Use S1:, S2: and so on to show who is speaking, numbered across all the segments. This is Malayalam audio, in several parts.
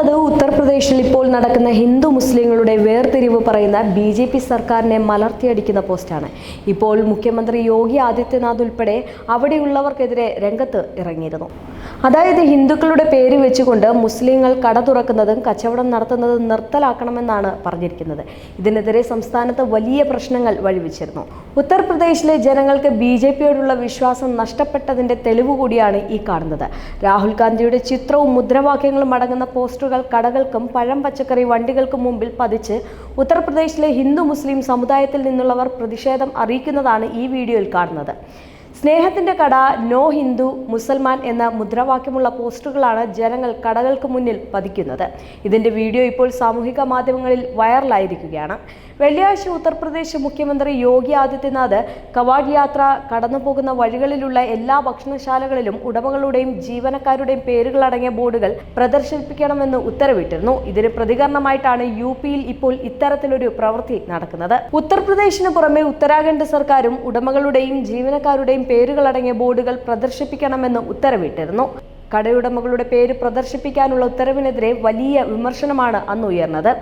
S1: ഉത്തർപ്രദേശിൽ ഇപ്പോൾ നടക്കുന്ന ഹിന്ദു മുസ്ലിങ്ങളുടെ വേർതിരിവ് പറയുന്ന ബി ജെ പി സർക്കാരിനെ മലർത്തിയടിക്കുന്ന പോസ്റ്റാണ്. ഇപ്പോൾ മുഖ്യമന്ത്രി യോഗി ആദിത്യനാഥ് ഉൾപ്പെടെ അവിടെയുള്ളവർക്കെതിരെ രംഗത്ത് ഇറങ്ങിയിരുന്നു. അതായത് ഹിന്ദുക്കളുടെ പേര് വെച്ചുകൊണ്ട് മുസ്ലിങ്ങൾ കട തുറക്കുന്നതും കച്ചവടം നടത്തുന്നതും നിർത്തലാക്കണമെന്നാണ് പറഞ്ഞിരിക്കുന്നത്. ഇതിനെതിരെ സംസ്ഥാനത്ത് വലിയ പ്രശ്നങ്ങൾ വഴിവെച്ചിരുന്നു. ഉത്തർപ്രദേശിലെ ജനങ്ങൾക്ക് ബി ജെ പിയോടുള്ള വിശ്വാസം നഷ്ടപ്പെട്ടതിന്റെ തെളിവ് കൂടിയാണ് ഈ കാണുന്നത്. രാഹുൽ ഗാന്ധിയുടെ ചിത്രവും മുദ്രാവാക്യങ്ങളും അടങ്ങുന്ന പോസ്റ്ററുകൾ കടകൾക്കും പഴം പച്ചക്കറി വണ്ടികൾക്കും മുമ്പിൽ പതിച്ച് ഉത്തർപ്രദേശിലെ ഹിന്ദു മുസ്ലിം സമുദായത്തിൽ നിന്നുള്ളവർ പ്രതിഷേധം അറിയിക്കുന്നതാണ് ഈ വീഡിയോയിൽ കാണുന്നത്. സ്നേഹത്തിന്റെ കട നോ ഹിന്ദു മുസൽമാൻ എന്ന മുദ്രാവാക്യമുള്ള പോസ്റ്ററുകളാണ് ജനങ്ങൾ കടകൾക്ക് മുന്നിൽ പതിക്കുന്നത്. ഇതിന്റെ വീഡിയോ ഇപ്പോൾ സാമൂഹിക മാധ്യമങ്ങളിൽ വൈറലായിരിക്കുകയാണ്. വെള്ളിയാഴ്ച ഉത്തർപ്രദേശ് മുഖ്യമന്ത്രി യോഗി ആദിത്യനാഥ് കവാഡ് യാത്ര കടന്നുപോകുന്ന വഴികളിലുള്ള എല്ലാ ഭക്ഷണശാലകളിലും ഉടമകളുടെയും ജീവനക്കാരുടെയും പേരുകളടങ്ങിയ ബോർഡുകൾ പ്രദർശിപ്പിക്കണമെന്ന് ഉത്തരവിട്ടിരുന്നു. ഇതിന് പ്രതികരണമായിട്ടാണ് യു പിയിൽ ഇപ്പോൾ ഇത്തരത്തിലൊരു പ്രവൃത്തി നടക്കുന്നത്. ഉത്തർപ്രദേശിന് പുറമെ ഉത്തരാഖണ്ഡ് സർക്കാരും ഉടമകളുടെയും ജീവനക്കാരുടെയും പേരുകളടങ്ങിയ ബോർഡുകൾ പ്രദർശിപ്പിക്കണമെന്ന് ഉത്തരവിട്ടിരുന്നു. കടയുടമകളുടെ പേര് പ്രദർശിപ്പിക്കാനുള്ള ഉത്തരവിനെതിരെ വലിയ വിമർശനമാണ് അന്ന് ഉയർന്നത്.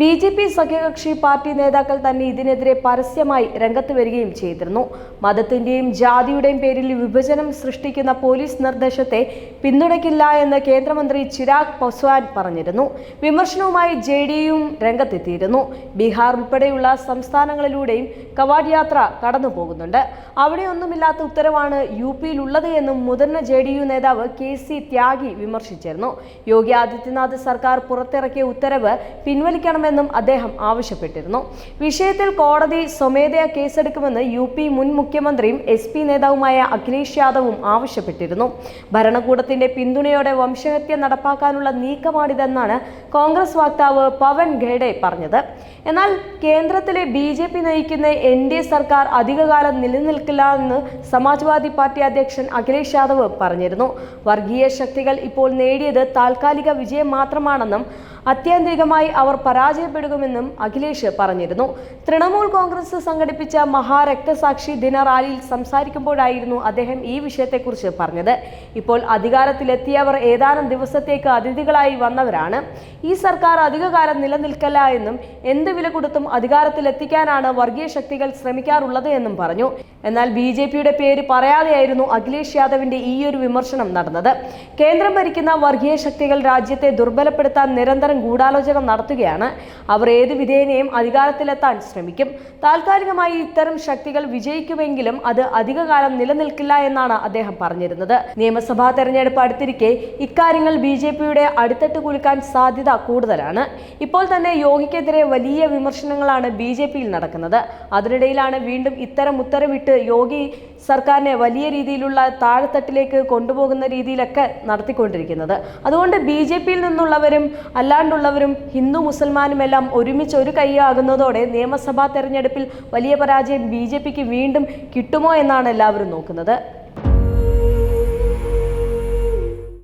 S1: ബി ജെ പി സഖ്യകക്ഷി പാർട്ടി നേതാക്കൾ തന്നെ ഇതിനെതിരെ പരസ്യമായി രംഗത്ത് വരികയും ചെയ്തിരുന്നു. മതത്തിന്റെയും ജാതിയുടെയും പേരിൽ വിഭജനം സൃഷ്ടിക്കുന്ന പോലീസ് നിർദ്ദേശത്തെ പിന്തുണയ്ക്കില്ല എന്ന് കേന്ദ്രമന്ത്രി ചിരാഗ് പസ്വാൻ പറഞ്ഞിരുന്നു. വിമർശനവുമായി ജെ ഡി യുവും രംഗത്തെത്തിയിരുന്നു. ബീഹാർ ഉൾപ്പെടെയുള്ള സംസ്ഥാനങ്ങളിലൂടെയും കവാഡ് യാത്ര കടന്നു പോകുന്നുണ്ട് അവിടെയൊന്നുമില്ലാത്ത ഉത്തരവാണ് യു പിയിലുള്ളത് എന്നും മുതിർന്ന ജെ ഡി യു നേതാവ് കെ സി ത്യാഗി വിമർശിച്ചിരുന്നു. യോഗി ആദിത്യനാഥ് സർക്കാർ പുറത്തിറക്കിയ ഉത്തരവ് പിൻവലിക്കണമെന്നും അദ്ദേഹം ആവശ്യപ്പെട്ടിരുന്നു. വിഷയത്തിൽ കോടതി സ്വമേധയാ കേസെടുക്കുമെന്ന് യു പി മുൻ മുഖ്യമന്ത്രിയും എസ് പി നേതാവുമായ അഖിലേഷ് യാദവും ആവശ്യപ്പെട്ടിരുന്നു. ഭരണകൂടത്തിന്റെ പിന്തുണയോടെ വംശഹത്യ നടപ്പാക്കാനുള്ള നീക്കമാണിതെന്നാണ് കോൺഗ്രസ് വക്താവ് പവൻ ഖേഡെ പറഞ്ഞത്. എന്നാൽ കേന്ദ്രത്തിലെ ബി ജെ പി നയിക്കുന്ന എൻ ഡി എ സർക്കാർ അധികകാലം നിലനിൽക്കില്ല എന്ന് സമാജ്വാദി പാർട്ടി അധ്യക്ഷൻ അഖിലേഷ് യാദവ് പറഞ്ഞിരുന്നു. വർഗീയ ശക്തികൾ ഇപ്പോൾ നേടിയത് താൽക്കാലിക വിജയം മാത്രമാണെന്നും അത്യന്തികമായി അവർ പരാജയപ്പെടുമെന്നും അഖിലേഷ് പറഞ്ഞിരുന്നു. തൃണമൂൽ കോൺഗ്രസ് സംഘടിപ്പിച്ച മഹാരക്തസാക്ഷി ദിന റാലിയിൽ സംസാരിക്കുമ്പോഴായിരുന്നു അദ്ദേഹം ഈ വിഷയത്തെക്കുറിച്ച് പറഞ്ഞത്. ഇപ്പോൾ അധികാരത്തിലെത്തിയവർ ഏതാനും ദിവസത്തേക്ക് അതിഥികളായി വന്നവരാണ്. ഈ സർക്കാർ അധികകാലം നിലനിൽക്കല്ല എന്നും എന്ത് വില കൊടുത്തും അധികാരത്തിലെത്തിക്കാനാണ് വർഗീയ ശക്തികൾ ശ്രമിക്കാറുള്ളത് എന്നും പറഞ്ഞു. എന്നാൽ ബി ജെ പിയുടെ പേര് പറയാതെയായിരുന്നു അഖിലേഷ് യാദവിന്റെ ഈയൊരു വിമർശനം നടന്നത്. കേന്ദ്രം ഭരിക്കുന്ന വർഗീയ ശക്തികൾ രാജ്യത്തെ ദുർബലപ്പെടുത്താൻ നിരന്തരം ഗൂഢാലോചന നടത്തുകയാണ്. അവർ ഏത് വിധേനയും അധികാരത്തിലെത്താൻ ശ്രമിക്കും. താൽക്കാലികമായി ഇത്തരം ശക്തികൾ വിജയിക്കുമെങ്കിലും അത് അധികകാലം നിലനിൽക്കില്ല എന്നാണ് അദ്ദേഹം പറഞ്ഞിരുന്നത്. നിയമസഭാ തെരഞ്ഞെടുപ്പ് അടുത്തിരിക്കെ ഇക്കാര്യങ്ങൾ ബി ജെ പിയുടെ അടിത്തട്ട് കുലുക്കാൻ സാധ്യത കൂടുതലാണ്. ഇപ്പോൾ തന്നെ യോഗിക്കെതിരെ വലിയ വിമർശനങ്ങളാണ് ബി ജെ പിയിൽ നടക്കുന്നത്. അതിനിടയിലാണ് വീണ്ടും ഇത്തരം ഉത്തരവിട്ട് യോഗി സർക്കാരിനെ വലിയ രീതിയിലുള്ള താഴെത്തട്ടിലേക്ക് കൊണ്ടുപോകുന്ന രീതിയിലൊക്കെ നടത്തിക്കൊണ്ടിരിക്കുന്നത്. അതുകൊണ്ട് ബി ജെ പിയിൽ നിന്നുള്ളവരും അല്ലാണ്ടുള്ളവരും ഹിന്ദു മുസൽമാനുമെല്ലാം ഒരുമിച്ച് ഒരു കൈയാകുന്നതോടെ നിയമസഭാ തെരഞ്ഞെടുപ്പിൽ വലിയ പരാജയം ബി വീണ്ടും കിട്ടുമോ എന്നാണ് എല്ലാവരും നോക്കുന്നത്.